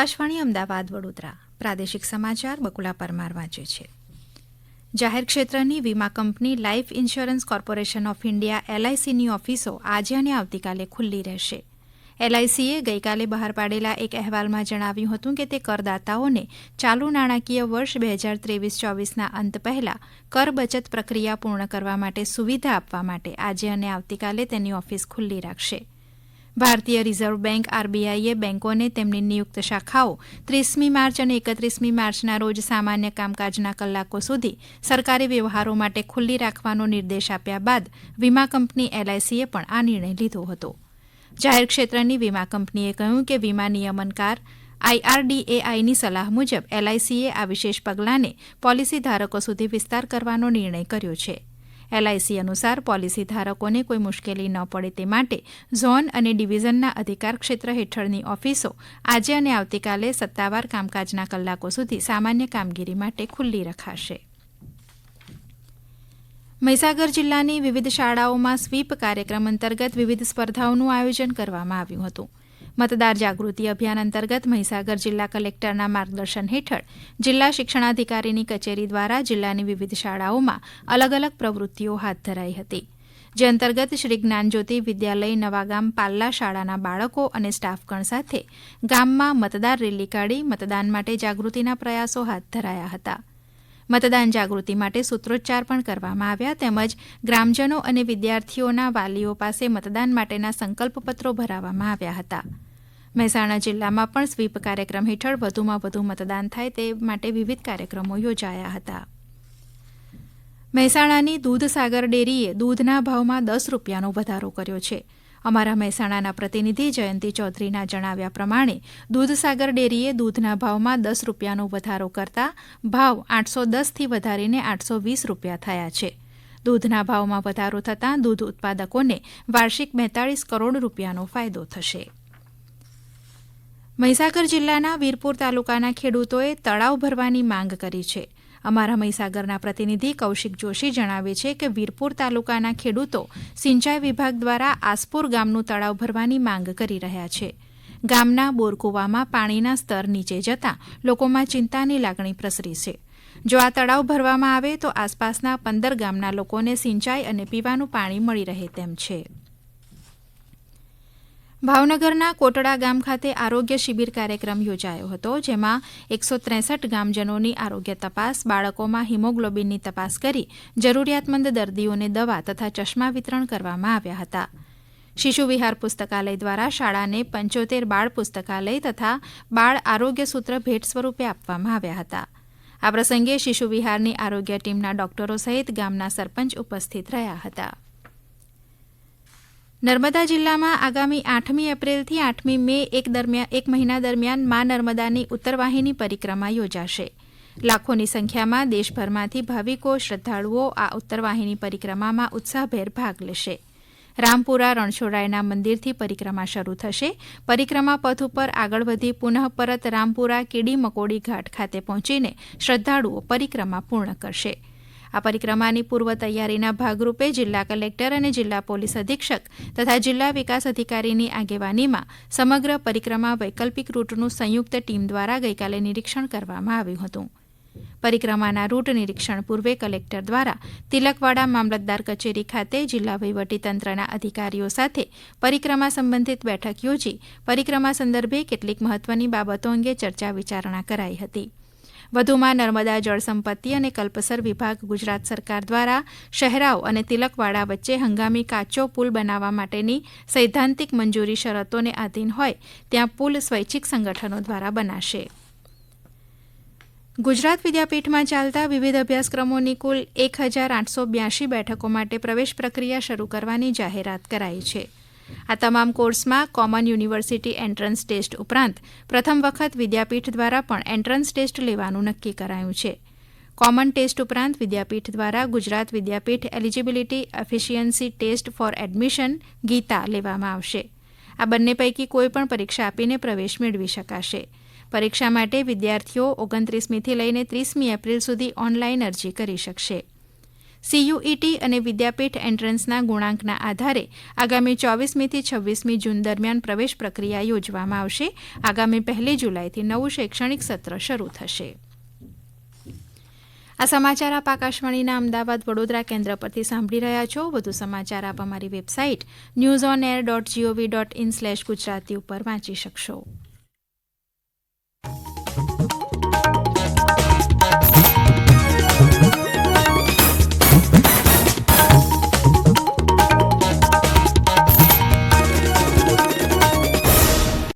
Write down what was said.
આકાશવાણી અમદાવાદ, વડોદરા. પ્રાદેશિક સમાચાર બકુલા પરમાર વાંચે છે. જાહેર ક્ષેત્રની વીમા company life insurance corporation of India એલઆઈસીની ઓફિસો આજે અને આવતીકાલે ખુલ્લી રહેશે. એલઆઈસીએ ગઈકાલે બહાર પાડેલા એક અહેવાલમાં જણાવ્યું હતું કે તે કરદાતાઓને ચાલુ નાણાકીય વર્ષ બે હજાર ત્રેવીસ ચોવીસના અંત પહેલા કર બચત પ્રક્રિયા પૂર્ણ કરવા માટે સુવિધા આપવા માટે આજે અને આવતીકાલે તેની ઓફિસ ખુલ્લી રાખશે. ભારતીય રિઝર્વ બેંક આરબીઆઈએ બેંકોને તેમની નિયુક્ત શાખાઓ ત્રીસમી માર્ચ અને એકત્રીસમી માર્ચના રોજ સામાન્ય કામકાજના કલાકો સુધી સરકારી વ્યવહારો માટે ખુલ્લી રાખવાનો નિર્દેશ આપ્યા બાદ વીમા કંપની એલઆઈસીએ પણ આ નિર્ણય લીધો હતો. જાહેર ક્ષેત્રની વીમા કંપનીએ કહ્યું કે વીમા નિયમનકાર આઈઆરડીએઆઈની સલાહ મુજબ એલઆઈસીએ આ વિશેષ પગલાંને પોલિસી ધારકો સુધી વિસ્તાર કરવાનો નિર્ણય કર્યો છે. એલઆઈસી અનુસાર પોલિસી ધારકોને કોઈ મુશ્કેલી ન પડે તે માટે ઝોન અને ડિવિઝનના અધિકાર ક્ષેત્ર હેઠળની ઓફિસો આજે અને આવતીકાલે સત્તાવાર કામકાજના કલાકો સુધી સામાન્ય કામગીરી માટે ખુલ્લી રખાશે. મહીસાગર જિલ્લાની વિવિધ શાળાઓમાં સ્વીપ કાર્યક્રમ અંતર્ગત વિવિધ સ્પર્ધાઓનું આયોજન કરવામાં આવ્યું હતું. મતદાર જાગૃતિ અભિયાન અંતર્ગત મહીસાગર જિલ્લા કલેક્ટરના માર્ગદર્શન હેઠળ જિલ્લા શિક્ષણાધિકારીની કચેરી દ્વારા જિલ્લાની વિવિધ શાળાઓમાં અલગ અલગ પ્રવૃત્તિઓ હાથ ધરાઈ હતી. જે અંતર્ગત શ્રી જ્ઞાનજ્યોતિ વિદ્યાલય નવાગામ પાલ્લા શાળાના બાળકો અને સ્ટાફગણ સાથે ગામમાં મતદાર રેલી કાઢી મતદાન માટે જાગૃતિના પ્રયાસો હાથ ધરાયા હતા. મતદાન જાગૃતિ માટે સૂત્રોચ્ચાર પણ કરવામાં આવ્યા તેમજ ગ્રામજનો અને વિદ્યાર્થીઓના વાલીઓ પાસે મતદાન માટેના સંકલ્પપત્રો ભરાવવામાં આવ્યા હતા. મહેસાણા જિલ્લામાં પણ સ્વીપ કાર્યક્રમ હેઠળ વધુમાં વધુ મતદાન થાય તે માટે વિવિધ કાર્યક્રમો યોજાયા હતા. મહેસાણાની દૂધસાગર ડેરીએ દૂધના ભાવમાં દસ રૂપિયાનો વધારો કર્યો છે. અમારા મહેસાણાના પ્રતિનિધિ જયંતિ ચૌધરીના જણાવ્યા પ્રમાણે દૂધસાગર ડેરીએ દૂધના ભાવમાં દસ રૂપિયાનો વધારો કરતા ભાવ આઠસો દસથી વધારીને આઠસો વીસ રૂપિયા થયા છે. દૂધના ભાવમાં વધારો થતાં દૂધ ઉત્પાદકોને વાર્ષિક બેતાળીસ કરોડ રૂપિયાનો ફાયદો થશે. મહીસાગર જિલ્લાના વીરપુર તાલુકાના ખેડૂતોએ તળાવ ભરવાની માંગ કરી છે. અમારા મહીસાગરના પ્રતિનિધિ કૌશિક જોશી જણાવે છે કે વીરપુર તાલુકાના ખેડૂતો સિંચાઈ વિભાગ દ્વારા આસપુર ગામનું તળાવ ભરવાની માંગ કરી રહ્યા છે. ગામના બોરકુવામાં પાણીના સ્તર નીચે જતાં લોકોમાં ચિંતાની લાગણી પ્રસરી છે. જો આ તળાવ ભરવામાં આવે તો આસપાસના પંદર ગામના લોકોને સિંચાઈ અને પીવાનું પાણી મળી રહે તેમ છે. ભાવનગરના કોટડા ગામ ખાતે આરોગ્ય શિબિર કાર્યક્રમ યોજાયો હતો, જેમાં એકસો ત્રેસઠ ગામજનોની આરોગ્ય તપાસ, બાળકોમાં હિમોગ્લોબિનની તપાસ કરી, જરૂરિયાતમંદ દર્દીઓને દવા તથા ચશ્મા વિતરણ કરવામાં આવ્યા હતા. શિશુ વિહાર પુસ્તકાલય દ્વારા શાળાને પંચોતેર બાળ પુસ્તકાલય તથા બાળ આરોગ્ય સૂત્ર ભેટ સ્વરૂપે આપવામાં આવ્યા હતા. આ પ્રસંગે શિશુ વિહારની આરોગ્ય ટીમના ડોક્ટરો સહિત ગામના સરપંચ ઉપસ્થિત રહ્યા હતા. નર્મદા જિલ્લામાં આગામી આઠમી એપ્રિલથી આઠમી મે એક દરમિયાન એક મહિના દરમિયાન મા નર્મદાની ઉત્તરવાહિની પરિક્રમા યોજાશે. લાખોની સંખ્યામાં દેશભરમાંથી ભાવિકો, શ્રદ્ધાળુઓ આ ઉત્તરવાહિની પરિક્રમામાં ઉત્સાહભેર ભાગ લેશે. રામપુરા રણછોડરાયના મંદિરથી પરિક્રમા શરૂ થશે. પરિક્રમા પથ ઉપર આગળ વધી પુનઃ પરત રામપુરા, કીડી મકોડી ઘાટ ખાતે પહોંચીને શ્રદ્ધાળુઓ પરિક્રમા પૂર્ણ કરશે. આ પરિક્રમાની પૂર્વ તૈયારીના ભાગરૂપે જિલ્લા કલેક્ટર અને જિલ્લા પોલીસ અધિક્ષક તથા જિલ્લા વિકાસ અધિકારીની આગેવાનીમાં સમગ્ર પરિક્રમા વૈકલ્પિક રૂટનું સંયુક્ત ટીમ દ્વારા ગઈકાલે નિરીક્ષણ કરવામાં આવ્યું હતું. પરિક્રમાના રૂટ નિરીક્ષણ પૂર્વે કલેક્ટર દ્વારા તિલકવાડા મામલતદાર કચેરી ખાતે જિલ્લા વહીવટીતંત્રના અધિકારીઓ સાથે પરિક્રમા સંબંધિત બેઠક યોજી પરિક્રમા સંદર્ભે કેટલીક મહત્વની બાબતો અંગે ચર્ચા વિચારણા કરાઈ હતી. વધુમાં નર્મદા જળસંપત્તિ અને કલ્પસર વિભાગ ગુજરાત સરકાર દ્વારા શહેરાઓ અને તિલકવાડા વચ્ચે હંગામી કાચો પુલ બનાવવા માટેની સૈદ્ધાંતિક મંજૂરી શરતોને આધીન હોય, ત્યાં પુલ સ્વૈચ્છિક સંગઠનો દ્વારા બનાશે. ગુજરાત વિદ્યાપીઠમાં ચાલતા વિવિધ અભ્યાસક્રમોની કુલ એક હજાર આઠસો બ્યાસી બેઠકો માટે પ્રવેશ પ્રક્રિયા શરૂ કરવાની જાહેરાત કરાઈ છે. આ તમામ કોર્સમાં કોમન યુનિવર્સિટી એન્ટ્રન્સ ટેસ્ટ ઉપરાંત પ્રથમ વખત વિદ્યાપીઠ દ્વારા પણ એન્ટ્રન્સ ટેસ્ટ લેવાનું નક્કી કરાયું છે. કોમન ટેસ્ટ ઉપરાંત વિદ્યાપીઠ દ્વારા Gujarat Vidyapith eligibility efficiency test for admission Gita લેવામાં આવશે. આ બંને પૈકી કોઈપણ પરીક્ષા આપીને પ્રવેશ મેળવી શકાશે. પરીક્ષા માટે વિદ્યાર્થીઓ ઓગણત્રીસમીથી લઈને ત્રીસમી એપ્રિલ સુધી ઓનલાઈન અરજી કરી શકશે. સીયુઈટી અને વિદ્યાપીઠ એન્ટ્રન્સના ગુણાંકના આધારે આગામી ચોવીસમીથી છવ્વીસમી જૂન દરમિયાન પ્રવેશ પ્રક્રિયા યોજવામાં આવશે. આગામી પહેલી જુલાઈથી નવું શૈક્ષણિક સત્ર શરૂ થશે. આ સમાચાર આપ આકાશવાણીના અમદાવાદ વડોદરા કેન્દ્ર પરથી સાંભળી રહ્યા છો. વધુ સમાચાર આપ અમારી website news on air dot GOV dot in slash Gujarati ઉપર વાંચી શકશો.